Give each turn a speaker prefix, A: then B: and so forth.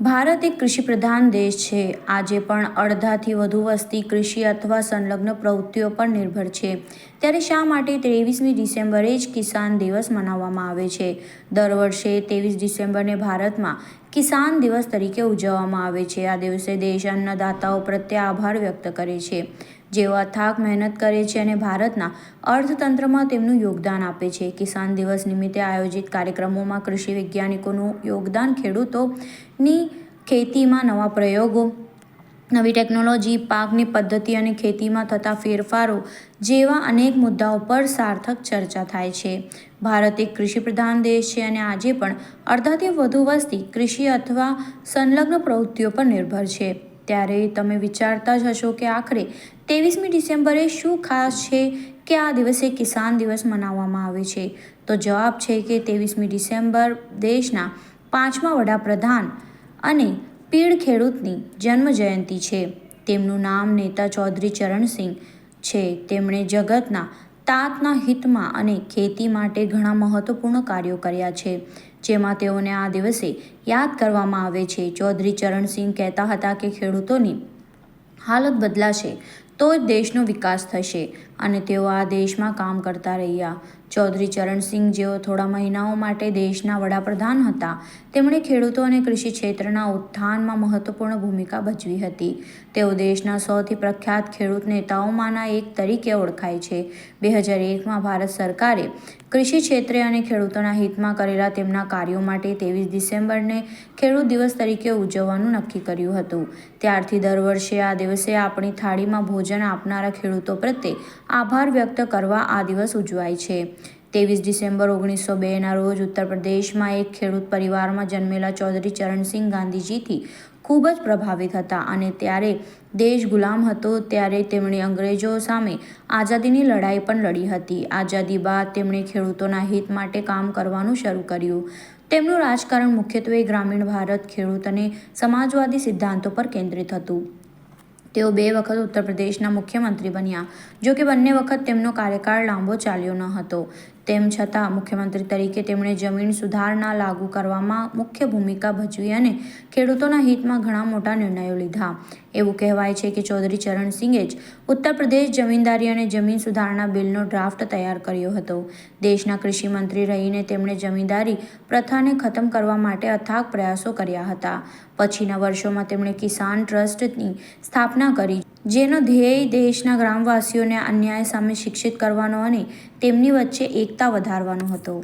A: ભારત એક કૃષિપ્રધાન દેશ છે. આજે પણ અડધાથી વધુ વસ્તી કૃષિ અથવા સંલગ્ન પ્રવૃત્તિઓ પર નિર્ભર છે. ત્યારે શા માટે ત્રેવીસમી ડિસેમ્બરે જ કિસાન દિવસ મનાવવામાં આવે છે? દર વર્ષે ત્રેવીસ ડિસેમ્બરને ભારતમાં કિસાન દિવસ તરીકે ઉજવવામાં આવે છે. આ દિવસે દેશ અન્નદાતાઓ પ્રત્યે આભાર વ્યક્ત કરે છે. જેઓ અથાગ મહેનત કરે છે અને ભારતના અર્થતંત્રમાં તેમનું યોગદાન આપે છે. કિસાન દિવસ નિમિત્તે આયોજિત કાર્યક્રમોમાં કૃષિ વૈજ્ઞાનિકોનું યોગદાન, ખેડૂતોની ખેતીમાં નવા પ્રયોગો, નવી ટેકનોલોજી, પાકની પદ્ધતિ અને ખેતીમાં થતા ફેરફારો જેવા અનેક મુદ્દાઓ પર સાર્થક ચર્ચા થાય છે. ભારત એક કૃષિપ્રધાન દેશ છે અને આજે પણ અડધાથી વધુ વસ્તી કૃષિ અથવા સંલગ્ન પ્રવૃત્તિઓ પર નિર્ભર છે. ત્યારે તમે વિચારતા જ હશો કે આખરે ત્રેવીસમી ડિસેમ્બરે શું ખાસ છે કે આ દિવસે કિસાન દિવસ મનાવવામાં આવે છે? તો જવાબ છે કે ત્રેવીસમી ડિસેમ્બર દેશના પાંચમા વડાપ્રધાન અને પીડ ખેડૂતની જન્મ જયંતિ છે. તેમનું નામ નેતા ચૌધરી ચરણસિંહ છે. તેમણે જગતના તાતના હિતમાં અને ખેતી માટે ઘણા મહત્વપૂર્ણ કાર્યો કર્યા છે. જેમાં તેઓને આ દિવસે યાદ કરવામાં આવે છે. ચૌધરી ચરણસિંહ કહેતા હતા કે ખેડૂતોની હાલત બદલાશે તો જ દેશનો વિકાસ થશે. અને તેઓ આ દેશમાં કામ કરતા રહ્યા. ચૌધરી ચરણસિંહ જેઓ થોડા મહિનાઓ માટે દેશના વડાપ્રધાન હતા, તેમણે ખેડૂતો અને કૃષિ ક્ષેત્રના ઉત્થાનમાં મહત્વપૂર્ણ ભૂમિકા ભજવી હતી. તેઓ દેશના સૌથી પ્રખ્યાત ખેડૂત નેતાઓમાંના એક તરીકે ઓળખાય છે. બે હજાર એકમાં ભારત સરકારે કૃષિ ક્ષેત્રે અને ખેડૂતોના હિતમાં કરેલા તેમના કાર્યો માટે ત્રેવીસ ડિસેમ્બરને ખેડૂત દિવસ તરીકે ઉજવવાનું નક્કી કર્યું હતું. ત્યારથી દર વર્ષે આ દિવસે આપણી થાળીમાં ભોજન આપનારા ખેડૂતો પ્રત્યે આભાર વ્યક્ત કરવા આ દિવસ ઉજવાય છે. ત્રેવીસ ડિસેમ્બર ઓગણીસો બેના રોજ ઉત્તર પ્રદેશમાં એક ખેડૂત પરિવારમાં જન્મેલા ચૌધરી ચરણસિંહ ગાંધીજીથી ખૂબ જ પ્રભાવિત હતા અને ત્યારે દેશ ગુલામ હતો ત્યારે તેમણે અંગ્રેજો સામે આઝાદીની લડાઈ પણ લડી હતી. આઝાદી બાદ તેમણે ખેડૂતોના હિત માટે કામ કરવાનું શરૂ કર્યું. તેમનું રાજકારણ મુખ્યત્વે ગ્રામીણ ભારત, ખેડૂત અને સમાજવાદી સિદ્ધાંતો પર કેન્દ્રિત હતું. તેઓ બે વખત ઉત્તર પ્રદેશના મુખ્યમંત્રી બન્યા. જો કે બંને વખત તેમનો કાર્યકાળ લાંબો ચાલ્યો ન હતો. તેમ છતાં મુખ્યમંત્રી તરીકે તેમણે જમીન સુધારણા લાગુ કરવામાં મુખ્ય ભૂમિકા ભજવી અને ખેડૂતોના હિતમાં ઘણા મોટા નિર્ણયો લીધા. એવું કહેવાય છે કે ચૌધરી ચરણસિંહે જ ઉત્તર પ્રદેશ જમીનદારી અને જમીન સુધારણા બિલનો ડ્રાફ્ટ તૈયાર કર્યો હતો. દેશના કૃષિ મંત્રી રહીને તેમણે જમીનદારી પ્રથાને ખતમ કરવા માટે અથાગ પ્રયાસો કર્યા હતા. પછીના વર્ષોમાં તેમણે કિસાન ટ્રસ્ટની સ્થાપના કરી જેનો ધ્યેય દેશના ગ્રામવાસીઓને અન્યાય સામે શિક્ષિત કરવાનો અને તેમની વચ્ચે એકતા વધારવાનો હતો.